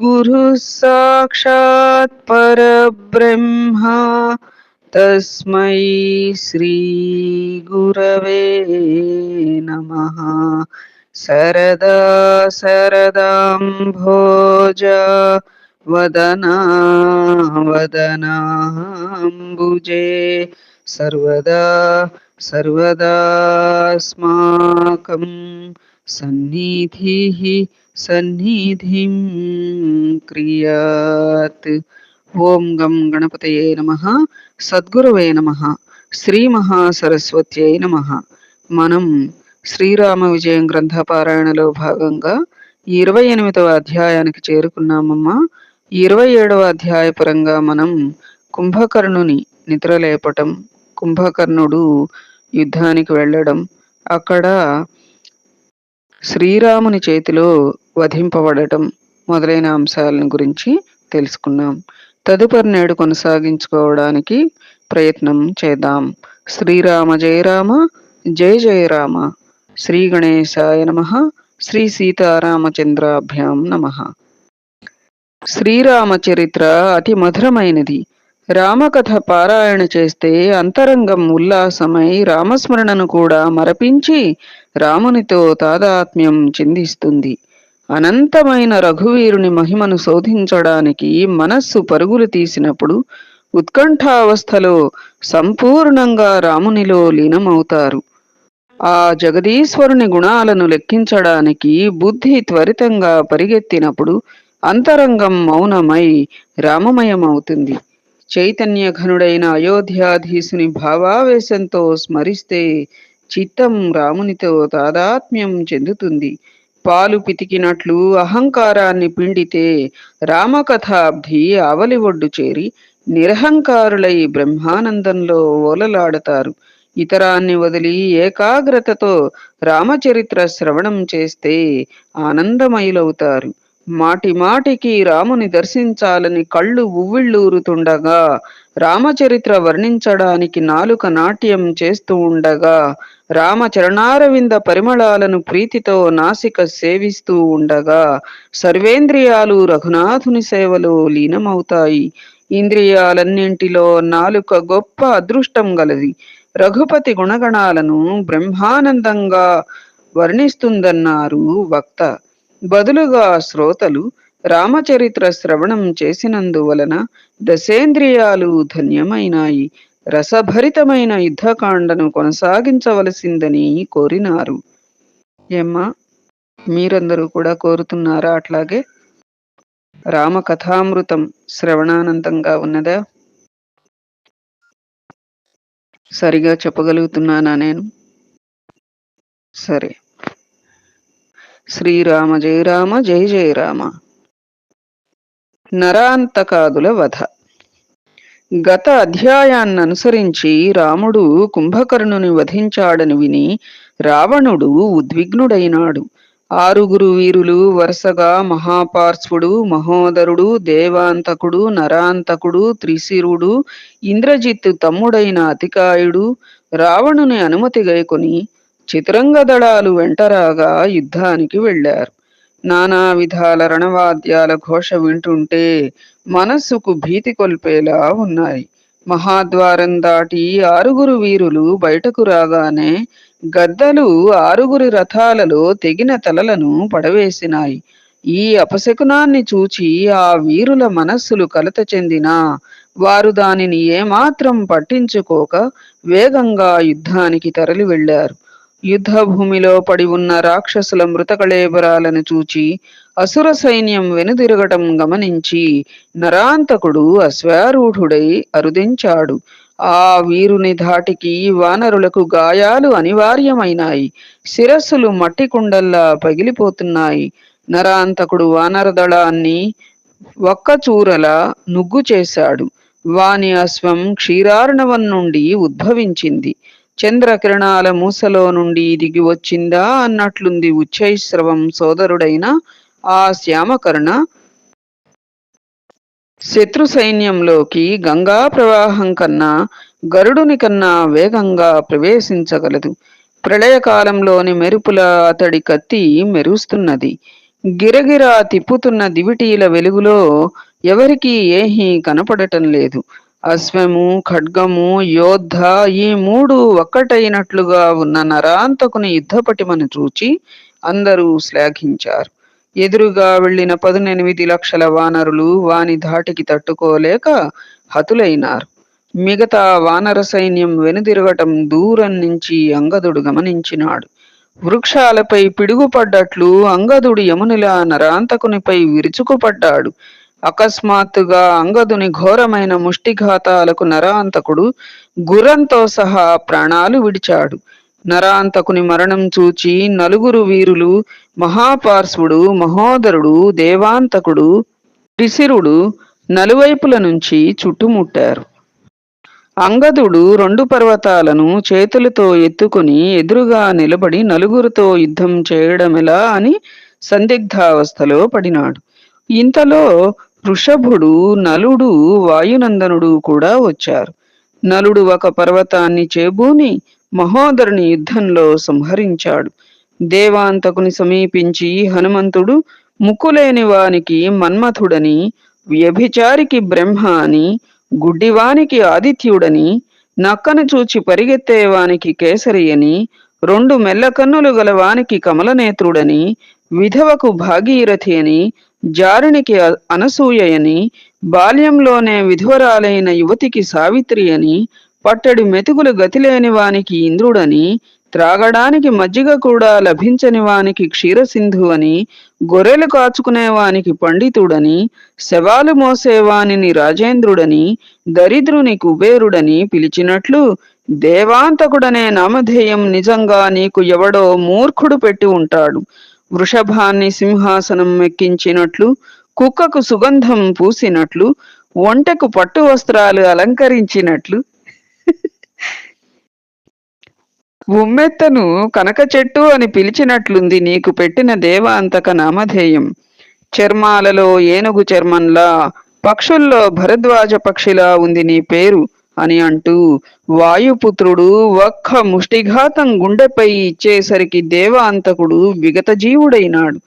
गुरुः साक्षात् तस्मै श्रीगुरवे नमः। सरदा सरदाम्भोज वदना वदनाम्बुजे सर्वदा सर्वदास्माकं सन्निधिः సన్నిధిం క్రియాత్ ఓం గం గణపతయే నమ సద్గురవే నమ శ్రీ మహాసరస్వత్యై నమ మనం శ్రీరామ విజయం గ్రంథపారాయణలో భాగంగా ఇరవై ఎనిమిదవ అధ్యాయానికి చేరుకున్నామమ్మా. ఇరవై ఏడవ అధ్యాయ పరంగా మనం కుంభకర్ణుని నిద్రలేపటం కుంభకర్ణుడు యుద్ధానికి వెళ్ళడం అక్కడ శ్రీరాముని చేతిలో వధింపబడటం మొదలైన అంశాలను గురించి తెలుసుకున్నాం. తదుపరి నేడు కొనసాగించుకోవడానికి ప్రయత్నం చేద్దాం. శ్రీరామ జయరామ జయ జయరామ శ్రీ గణేశాయ నమ శ్రీ సీతారామచంద్రాభ్యాం నమ. శ్రీరామచరిత్ర అతి మధురమైనది. రామకథ పారాయణ చేస్తే అంతరంగం ఉల్లాసమై రామస్మరణను కూడా మరపించి రామునితో తాదాత్మ్యం చెందిస్తుంది. అనంతమైన రఘువీరుని మహిమను శోధించడానికి మనస్సు పరుగులు తీసినప్పుడు ఉత్కంఠావస్థలో సంపూర్ణంగా రామునిలో లీనమవుతారు. ఆ జగదీశ్వరుని గుణాలను లెక్కించడానికి బుద్ధి త్వరితంగా పరిగెత్తినప్పుడు అంతరంగం మౌనమై రామమయమవుతుంది. చైతన్య ఘనుడైన అయోధ్యాధీశుని భావావేశంతో స్మరిస్తే చిత్తం రామునితో తాదాత్మ్యం చెందుతుంది. పాలు పితికినట్లు అహంకారాన్ని పిండితే రామకథాబ్ధి ఆవలి ఒడ్డు చేరి నిరహంకారులై బ్రహ్మానందంలో ఓలలాడతారు. ఇతరాన్ని వదిలి ఏకాగ్రతతో రామచరిత్ర శ్రవణం చేస్తే ఆనందమయులవుతారు. మాటి మాటికి రాముని దర్శించాలని కళ్ళు ఉవ్విళ్ళూరుతుండగా రామచరిత్ర వర్ణించడానికి నాలుక నాట్యం చేస్తూ ఉండగా రామచరణారవింద పరిమళాలను ప్రీతితో నాసిక సేవిస్తూ ఉండగా సర్వేంద్రియాలు రఘునాథుని సేవలో లీనమవుతాయి. ఇంద్రియాలన్నింటిలో నాలుక గొప్ప అదృష్టం గలది. రఘుపతి గుణగణాలను బ్రహ్మానందంగా వర్ణిస్తుందన్నారు వక్త. బదులుగా శ్రోతలు రామచరిత్ర శ్రవణం చేసినందువలన దశేంద్రియాలు ధన్యమైనాయి. రసభరితమైన యుద్ధకాండను కొనసాగించవలసిందని కోరినారు. ఏమ్మా మీరందరూ కూడా కోరుతున్నారా అట్లాగే? రామ కథామృతం శ్రవణానందంగా ఉన్నదా? సరిగా చెప్పగలుగుతున్నానా నేను? సరే. శ్రీరామ జయ రామ జయ జయ రామ. నరాంతకాదుల వధ. గత అధ్యాయాన్ని అనుసరించి రాముడు కుంభకర్ణుని వధించాడని విని రావణుడు ఉద్విగ్నుడైనాడు. ఆరుగురు వీరులు వరుసగా మహాపార్శ్వుడు మహోదరుడు దేవాంతకుడు నరాంతకుడు త్రిశిరుడు ఇంద్రజిత్తు తమ్ముడైన అతికాయుడు రావణుని అనుమతి గైకొని చిత్రంగ దళాలు వెంటరాగా యుద్ధానికి వెళ్ళారు నానా విధాల రణవాద్యాల ఘోష వింటుంటే మనస్సుకు భీతి కొల్పేలా ఉన్నాయి. మహాద్వారం దాటి ఆరుగురు వీరులు బయటకు రాగానే గద్దలు ఆరుగురి రథాలలో తెగిన తలలను పడవేసినాయి. ఈ అపశకునాన్ని చూచి ఆ వీరుల మనస్సులు కలత చెందినా వారు దానిని ఏమాత్రం పట్టించుకోక వేగంగా యుద్ధానికి తరలి వెళ్ళారు యుద్ధభూమిలో పడి ఉన్న రాక్షసుల మృతకళేబరాలను చూచి అసుర సైన్యం వెనుదిరగటం గమనించి నరాంతకుడు అశ్వారూఢుడై అరుదించాడు. ఆ వీరుని ధాటికి వానరులకు గాయాలు అనివార్యమైనాయి. శిరస్సులు మట్టి కుండల్లా పగిలిపోతున్నాయి. నరాంతకుడు వానర దళాన్ని ఒక్కచూరల నుగ్గు చేశాడు. వాని అశ్వం క్షీరార్ణవం నుండి ఉద్భవించింది. చంద్రకిరణాల మూసలో నుండి దిగి వచ్చిందా అన్నట్లుంది ఉచ్చైశ్రవం సోదరుడైన ఆ శ్యామకర్ణ. శత్రు సైన్యంలోకి గంగా ప్రవాహం కన్నా గరుడుని కన్నా వేగంగా ప్రవేశించగలదు. ప్రళయకాలంలోని మెరుపుల అతడి కత్తి మెరుస్తున్నది. గిరగిరా తిప్పుతున్న దివిటీల వెలుగులో ఎవరికీ ఏహీ కనపడటం లేదు. అశ్వము ఖడ్గము యోద్ధ ఈ మూడు ఒక్కటైనట్లుగా ఉన్న నరాంతకుని యుద్ధపటిమను చూచి అందరూ శ్లాఘించారు. ఎదురుగా వెళ్ళిన పదునెనిమిది లక్షల వానరులు వాని ధాటికి తట్టుకోలేక హతులైనారు. మిగతా వానర సైన్యం వెనుదిరగటం దూరం నుంచి అంగదుడు గమనించినాడు. వృక్షాలపై పిడుగుపడ్డట్లు అంగదుడు యమునిలా నరాంతకునిపై విరుచుకుపడ్డాడు. అకస్మాత్తుగా అంగదుని ఘోరమైన ముష్టిఘాతాలకు నరాంతకుడు గుర్రంతో సహా ప్రాణాలు విడిచాడు. నరాంతకుని మరణం చూచి నలుగురు వీరులు మహాపార్శ్వుడు మహోదరుడు దేవాంతకుడు పిసిరుడు నలువైపుల నుంచి చుట్టుముట్టారు. అంగదుడు రెండు పర్వతాలను చేతులతో ఎత్తుకుని ఎదురుగా నిలబడి నలుగురితో యుద్ధం చేయడమెలా అని సందిగ్ధావస్థలో పడినాడు. ఇంతలో వృషభుడు నలుడు వాయునందనుడు కూడా వచ్చారు. నలుడు ఒక పర్వతాన్ని చేబూని మహోదరుని యుద్ధంలో సంహరించాడు. దేవాంతకుని సమీపించి హనుమంతుడు ముక్కులేని వానికి మన్మథుడని వ్యభిచారికి బ్రహ్మ అని గుడ్డివానికి ఆదిత్యుడని నక్కను చూచి పరిగెత్తేవానికి కేసరి అని రెండు మెల్లకన్నులు గలవానికి కమలనేత్రుడని విధవకు భాగీరథి అని జారునికి అనసూయని బాల్యంలోనే విధువరాలైన యువతికి సావిత్రి అని పట్టడి మెతుకులు గతిలేని వానికి ఇంద్రుడని త్రాగడానికి మజ్జిగ కూడా లభించని వానికి క్షీరసింధు అని గొర్రెలు కాచుకునే వానికి పండితుడని శవాలు మోసేవానిని రాజేంద్రుడని దరిద్రుని కుబేరుడని పిలిచినట్లు దేవాంతకుడనే నామధేయం నిజంగా నీకు ఎవడో మూర్ఖుడు పెట్టి ఉంటాడు. వృషభాన్ని సింహాసనం ఎక్కించినట్లు కుక్కకు సుగంధం పూసినట్లు ఒంటెకు పట్టు వస్త్రాలు అలంకరించినట్లు. ఉమ్మెత్తను కనక చెట్టు అని పిలిచినట్లుంది నీకు పెట్టిన దేవాంతక నామధేయం. చర్మాలలో ఏనుగు చర్మంలా పక్షుల్లో భరద్వాజ పక్షిలా ఉంది నీ పేరు. అని అంటూ వాయుపుత్రుడు ఒక్క ముష్టిఘాతం గుండెపై ఇచ్చేసరికి దేవాంతకుడు విగత జీవుడైనాడు.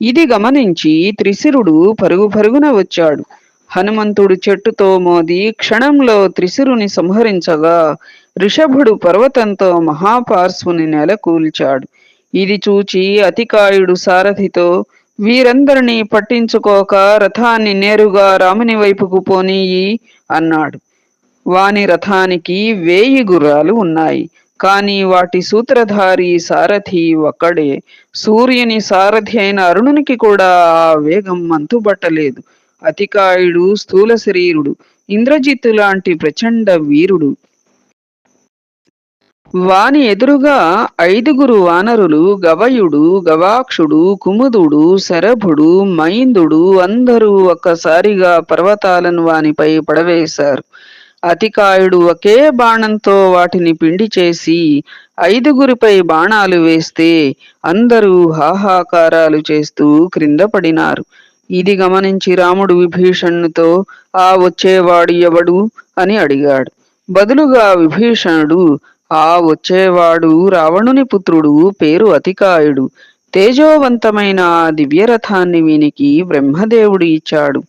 ఇది గమనించి త్రిశిరుడు పరుగు పరుగున వచ్చాడు. హనుమంతుడు చెట్టుతో మోది క్షణంలో త్రిశిరుని సంహరించగా ఋషభుడు పర్వతంతో మహాపార్శ్వుని నెల కూల్చాడు ఇది చూచి అతికాయుడు సారథితో వీరందరినీ పట్టించుకోక రథాన్ని నేరుగా రాముని వైపుకు పోనీయి అన్నాడు. వాని రథానికి వేయి గుర్రాలు ఉన్నాయి. కాని వాటి సూత్రధారి సారథి ఒక్కడే. సూర్యుని సారథి అయిన అరుణునికి కూడా ఆ వేగం అంతుబట్టలేదు. అతికాయుడు స్థూల శరీరుడు ఇంద్రజిత్తు లాంటి ప్రచండ వీరుడు. వాని ఎదురుగా ఐదుగురు వానరులు గవయుడు గవాక్షుడు కుముదుడు శరభుడు మైందుడు అందరూ ఒక్కసారిగా పర్వతాలను వానిపై పడవేశారు. అతికాయుడు ఒకే బాణంతో వాటిని పిండి చేసి ఐదుగురిపై బాణాలు వేస్తే అందరూ హాహాకారాలు చేస్తూ క్రింద పడినారు. ఇది గమనించి రాముడు విభీషణుతో ఆ వచ్చేవాడు ఎవడు? అని అడిగాడు. బదులుగా విభీషణుడు ఆ వచ్చేవాడు రావణుని పుత్రుడు పేరు అతికాయుడు. తేజోవంతమైన ఆ దివ్యరథాన్ని వీనికి బ్రహ్మదేవుడు ఇచ్చాడు.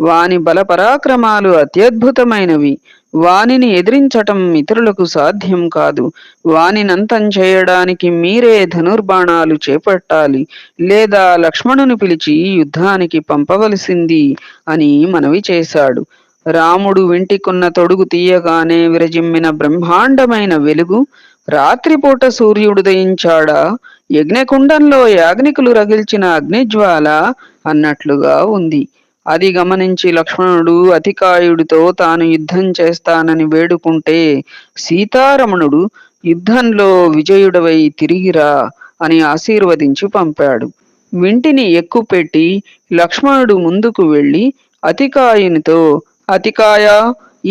వాని బలపరాక్రమాలు అత్యద్భుతమైనవి. వానిని ఎదిరించటం ఇతరులకు సాధ్యం కాదు. వానినంతం చేయడానికి మీరే ధనుర్బాణాలు చేపట్టాలి. లేదా లక్ష్మణుని పిలిచి యుద్ధానికి పంపవలసింది అని మనవి చేశాడు. రాముడు వెంటికున్న తొడుగు తీయగానే విరజిమ్మిన బ్రహ్మాండమైన వెలుగు రాత్రిపూట సూర్యుడు దయించాడా? యజ్ఞకుండంలో యాగ్నికులు రగిల్చిన అగ్నిజ్వాల అన్నట్లుగా ఉంది. అది గమనించి లక్ష్మణుడు అతికాయుడితో తాను యుద్ధం చేస్తానని వేడుకుంటే సీతారమణుడు యుద్ధంలో విజయుడవై తిరిగిరా అని ఆశీర్వదించి పంపాడు. వింటిని ఎక్కుపెట్టి లక్ష్మణుడు ముందుకు వెళ్ళి అతికాయునితో అతికాయ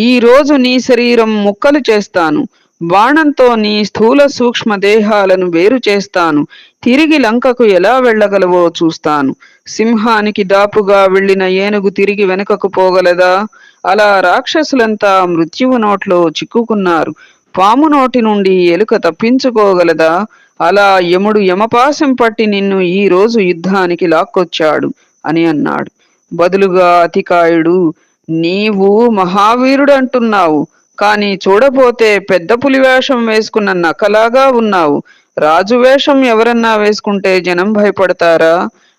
ఈ రోజు నీ శరీరం ముక్కలు చేస్తాను. బాణంతో నీ స్థూల సూక్ష్మ దేహాలను వేరు చేస్తాను. తిరిగి లంకకు ఎలా వెళ్ళగలవో చూస్తాను. సింహానికి దాపుగా వెళ్ళిన ఏనుగు తిరిగి వెనుకకు పోగలదా? అలా రాక్షసులంతా మృత్యువు నోట్లో చిక్కుకున్నారు. పాము నోటి నుండి ఎలుక తప్పించుకోగలదా? అలా యముడు యమపాశం పట్టి నిన్ను ఈ రోజు యుద్ధానికి లాక్కొచ్చాడు అని అన్నాడు. బదులుగా అతికాయుడు నీవు మహావీరుడు అంటున్నావు కానీ చూడపోతే పెద్ద పులి వేషం వేసుకున్న నకలాగా ఉన్నావు. రాజు వేషం ఎవరన్నా వేసుకుంటే జనం భయపడతారా?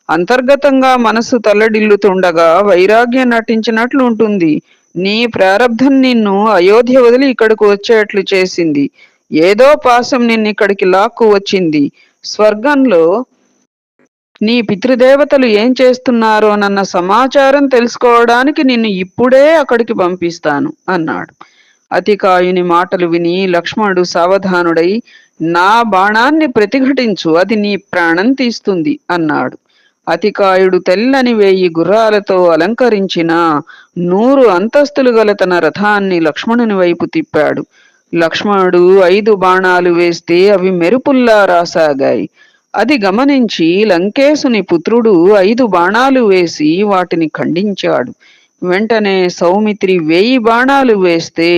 అంతర్గతంగా మనసు తల్లడిల్లుతుండగా వైరాగ్యం నటించినట్లు ఉంటుంది. నీ ప్రారబ్ధం నిన్ను అయోధ్య వదిలి ఇక్కడికి వచ్చేట్లు చేసింది. ఏదో పాసం నిన్ను ఇక్కడికి లాక్కు వచ్చింది. స్వర్గంలో నీ పితృదేవతలు ఏం చేస్తున్నారో నన్న సమాచారం తెలుసుకోవడానికి నిన్ను ఇప్పుడే అక్కడికి పంపిస్తాను అన్నాడు. అతికాయుని మాటలు విని లక్ష్మణుడు సావధానుడై నా బాణాన్ని ప్రతిఘటించు అది నీ ప్రాణం తీస్తుంది అన్నాడు. అతికాయుడు తెల్లని వేయి గుర్రాలతో అలంకరించిన నూరు అంతస్తులు గల తన రథాన్ని లక్ష్మణుని వైపు తిప్పాడు. లక్ష్మణుడు ఐదు బాణాలు వేస్తే అవి మెరుపుల్లా రాసాగాయి. అది గమనించి లంకేశుని పుత్రుడు ఐదు బాణాలు వేసి వాటిని ఖండించాడు. వెంటనే సౌమిత్రి వేయి బాణాలు వేస్తే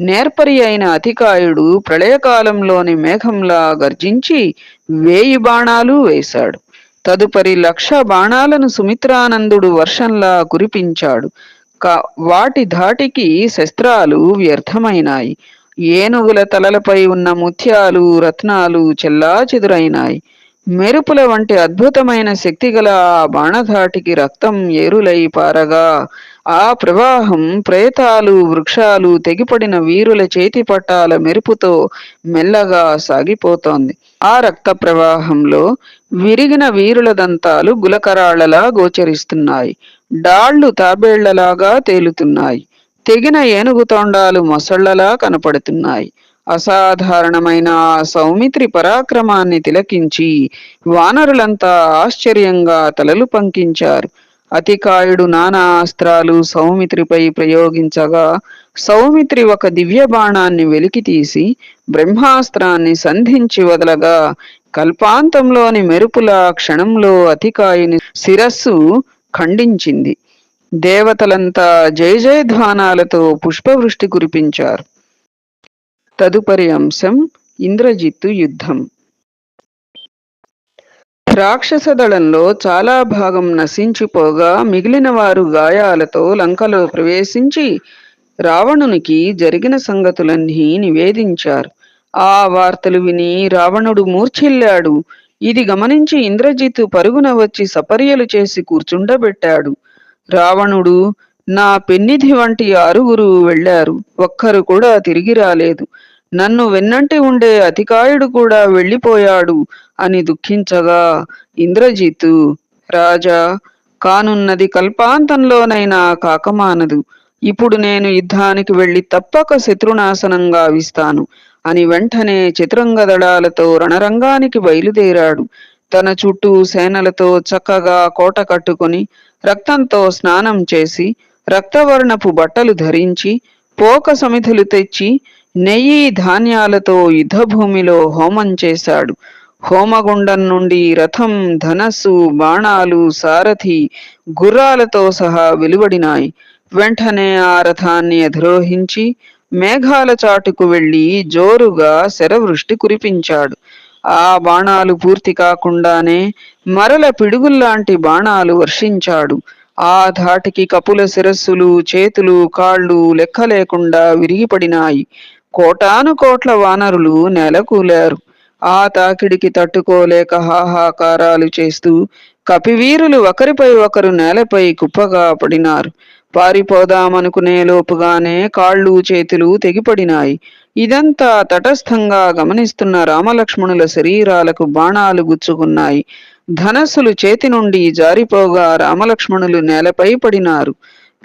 నేర్పరి అయిన అతికాయుడు ప్రళయకాలంలోని మేఘంలా గర్జించి వేయి బాణాలు వేశాడు. తదుపరి లక్ష బాణాలను సుమిత్రానందుడు వర్షంలా కురిపించాడు. వాటి ధాటికి శస్త్రాలు వ్యర్థమైనాయి. ఏనుగుల తలలపై ఉన్న ముత్యాలు రత్నాలు చెల్లా చెదురైనాయి. మెరుపుల వంటి అద్భుతమైన శక్తిగల ఆ బాణధాటికి రక్తం ఏరులై పారగా ఆ ప్రవాహం ప్రేతాలు వృక్షాలు తెగిపడిన వీరుల చేతి పట్టాల మెరుపుతో మెల్లగా సాగిపోతోంది. ఆ రక్త ప్రవాహంలో విరిగిన వీరుల దంతాలు గులకరాళ్ళలా గోచరిస్తున్నాయి. డాళ్ళు తాబేళ్ళలాగా తేలుతున్నాయి. తెగిన ఏనుగు తొండాలు మొసళ్ళలా కనపడుతున్నాయి. అసాధారణమైన సౌమిత్రి పరాక్రమాన్ని తిలకించి వానరులంతా ఆశ్చర్యంగా తలలు పంకించారు. అతికాయుడు నానా అస్త్రాలు సౌమిత్రిపై ప్రయోగించగా సౌమిత్రి ఒక దివ్య బాణాన్ని వెలికి తీసి బ్రహ్మాస్త్రాన్ని సంధించి వదలగా కల్పాంతంలోని మెరుపుల క్షణంలో అతికాయుని శిరస్సు ఖండించింది. దేవతలంతా జయ జయధ్వానాలతో పుష్పవృష్టి కురిపించారు. తదుపరి అంశం ఇంద్రజిత్తు యుద్ధం. రాక్షస దళంలో చాలా భాగం నశించిపోగా మిగిలిన వారు గాయాలతో లంకలో ప్రవేశించి రావణునికి జరిగిన సంగతులన్నీ నివేదించారు. ఆ వార్తలు విని రావణుడు మూర్ఛిల్లాడు. ఇది గమనించి ఇంద్రజిత్ పరుగున వచ్చి సపర్యలు చేసి కూర్చుండబెట్టాడు. రావణుడు నా పెన్నిధి వంటి ఆరుగురు వెళ్ళారు ఒక్కరు కూడా తిరిగి రాలేదు. నన్ను వెన్నంటి ఉండే అతికాయుడు కూడా వెళ్ళిపోయాడు అని దుఃఖించగా ఇంద్రజిత్తు రాజా కానున్నది కల్పాంతంలోనైనా కాకమానదు. ఇప్పుడు నేను యుద్ధానికి వెళ్ళి తప్పక శత్రునాశనం గావిస్తాను అని వెంటనే చతురంగ దళాలతో రణరంగానికి బయలుదేరాడు. తన చుట్టూ సేనలతో చక్కగా కోట కట్టుకుని రక్తంతో స్నానం చేసి రక్తవర్ణపు బట్టలు ధరించి పోక సమిధులు తెచ్చి నెయ్యి ధాన్యాలతో యుద్ధభూమిలో హోమం చేశాడు. హోమగుండం నుండి రథం ధనస్సు బాణాలు సారథి గుర్రాలతో సహా వెలువడినాయి. వెంటనే ఆ రథాన్ని అధిరోహించి మేఘాల చాటుకు వెళ్ళి జోరుగా శరవృష్టి కురిపించాడు. ఆ బాణాలు పూర్తి కాకుండానే మరల పిడుగుల్లాంటి బాణాలు వర్షించాడు. ఆ ధాటికి కపుల శిరస్సులు చేతులు కాళ్ళు లెక్క లేకుండా విరిగిపడినాయి. కోటాను కోట్ల వానరులు నెలకూలారు ఆ తాకిడికి తట్టుకోలేక హాహాకారాలు చేస్తూ కపివీరులు ఒకరిపై ఒకరు నేలపై కుప్పగా పడినారు. పారిపోదామనుకునే లోపుగానే కాళ్ళు చేతులు తెగిపడినాయి. ఇదంతా తటస్థంగా గమనిస్తున్న రామలక్ష్మణుల శరీరాలకు బాణాలు గుచ్చుకున్నాయి. ధనస్సులు చేతి నుండి జారిపోగా రామలక్ష్మణులు నేలపై పడినారు.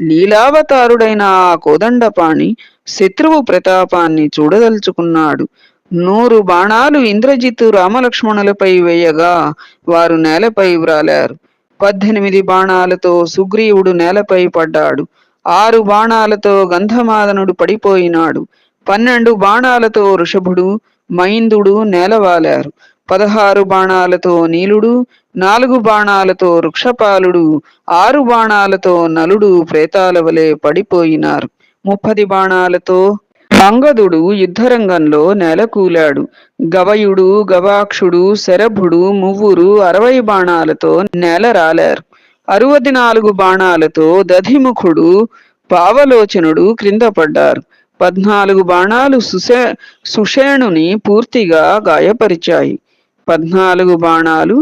లీలావతారుడైన ఆ కోదండపాణి శత్రువు ప్రతాపాన్ని చూడదలుచుకున్నాడు. నూరు బాణాలు ఇంద్రజిత్తు రామలక్ష్మణులపై వేయగా వారు నేలపై వ్రాలారు. పద్దెనిమిది బాణాలతో సుగ్రీవుడు నేలపై పడ్డాడు. ఆరు బాణాలతో గంధమాదనుడు పడిపోయినాడు. పన్నెండు బాణాలతో ఋషభుడు మైందుడు నేలవాలారు. పదహారు బాణాలతో నీలుడు నాలుగు బాణాలతో వృక్షపాలుడు ఆరు బాణాలతో నలుడు ప్రేతాల వలె పడిపోయినారు. ముప్పది బాణాలతో అంగదుడు యుద్ధరంగంలో నేలకూలాడు. గవయుడు గవాక్షుడు శరభుడు మువ్వురు అరవై బాణాలతో నేలరాలారు అరవది నాలుగు బాణాలతో దధిముఖుడు పావలోచనుడు క్రింద పడ్డారు. పద్నాలుగు బాణాలు సుషే సుషేణుని పూర్తిగా గాయపరిచాయి. పద్నాలుగు బాణాలు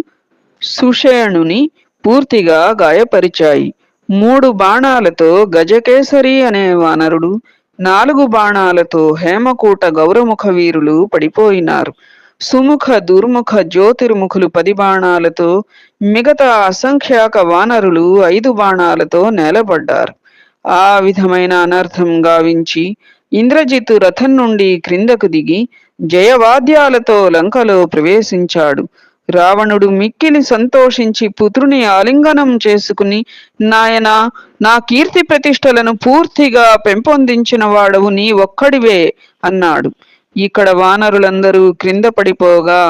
సుషేణుని పూర్తిగా గాయపరిచాయి. మూడు బాణాలతో గజకేసరి అనే వానరుడు నాలుగు బాణాలతో హేమకూట గౌరముఖ వీరులు పడిపోయినారు. సుముఖ దుర్ముఖ జ్యోతిర్ముఖులు పది బాణాలతో మిగతా అసంఖ్యాక వానరులు ఐదు బాణాలతో నేలబడ్డారు. ఆ విధమైన అనర్థం గావించి ఇంద్రజిత్ రథం నుండి క్రిందకు దిగి జయవాద్యాలతో లంకలో ప్రవేశించాడు. రావణుడు మిక్కిలి సంతోషించి పుత్రుని ఆలింగనం చేసుకుని నాయన నా కీర్తి ప్రతిష్టలను పూర్తిగా పెంపొందించిన వాడవు నీ ఒక్కడివే అన్నాడు. ఇక్కడ వానరులందరూ క్రింద పడిపోగా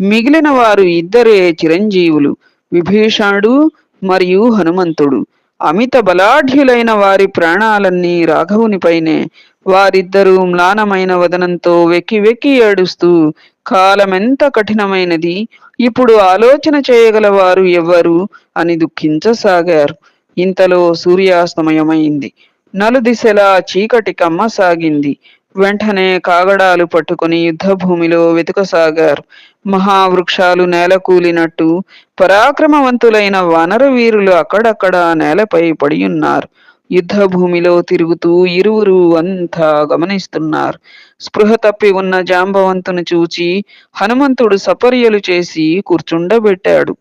మిగిలిన వారు ఇద్దరే చిరంజీవులు విభీషణుడు మరియు హనుమంతుడు. అమిత బలాఢ్యులైన వారి ప్రాణాలన్నీ రాఘవునిపైనే వారిద్దరూ మ్లానమైన వదనంతో వెక్కి వెక్కి ఏడుస్తూ కాలమెంత కఠినమైనది? ఇప్పుడు ఆలోచన చేయగలవారు ఎవ్వరు? అని దుఃఖించసాగారు. ఇంతలో సూర్యాస్తమయమైంది. నలుదిశలా చీకటి కమ్మసాగింది వెంటనే కాగడాలు పట్టుకుని యుద్ధభూమిలో వెతుకసాగారు. మహావృక్షాలు నేలకూలినట్టు పరాక్రమవంతులైన వానర వీరులు అక్కడక్కడ నేలపై పడియున్నారు యుద్ధ భూమిలో తిరుగుతూ ఇరువురు అంతా గమనిస్తున్నారు. స్పృహ తప్పి ఉన్న జాంబవంతుని చూచి హనుమంతుడు సపర్యలు చేసి కూర్చుండబెట్టాడు.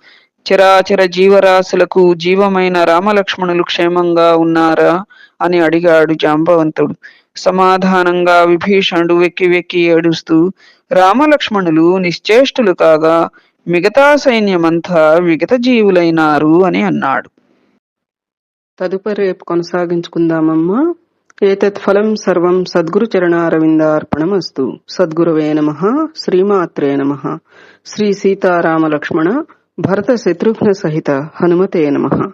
చరాచర జీవరాశులకు జీవమైన రామలక్ష్మణులు క్షేమంగా ఉన్నారా అని అడిగాడు జాంబవంతుడు. సమాధానంగా విభీషణుడు వెక్కి వెక్కి ఏడుస్తూ రామలక్ష్మణులు నిశ్చేష్టులు కాగా మిగతా సైన్యమంతా విగత జీవులైనారు అని అన్నాడు. తదుపరి రేపు కొనసాగించుకుందామమ్మా. ఏతత్ ఫలం సర్వం సద్గురు చరణారవిందార్పణమస్తు. సద్గురవే నమ శ్రీమాత్రే నమ. శ్రీ సీతారామ లక్ష్మణ భరత శత్రుఘ్న సహిత హనుమతే నమ.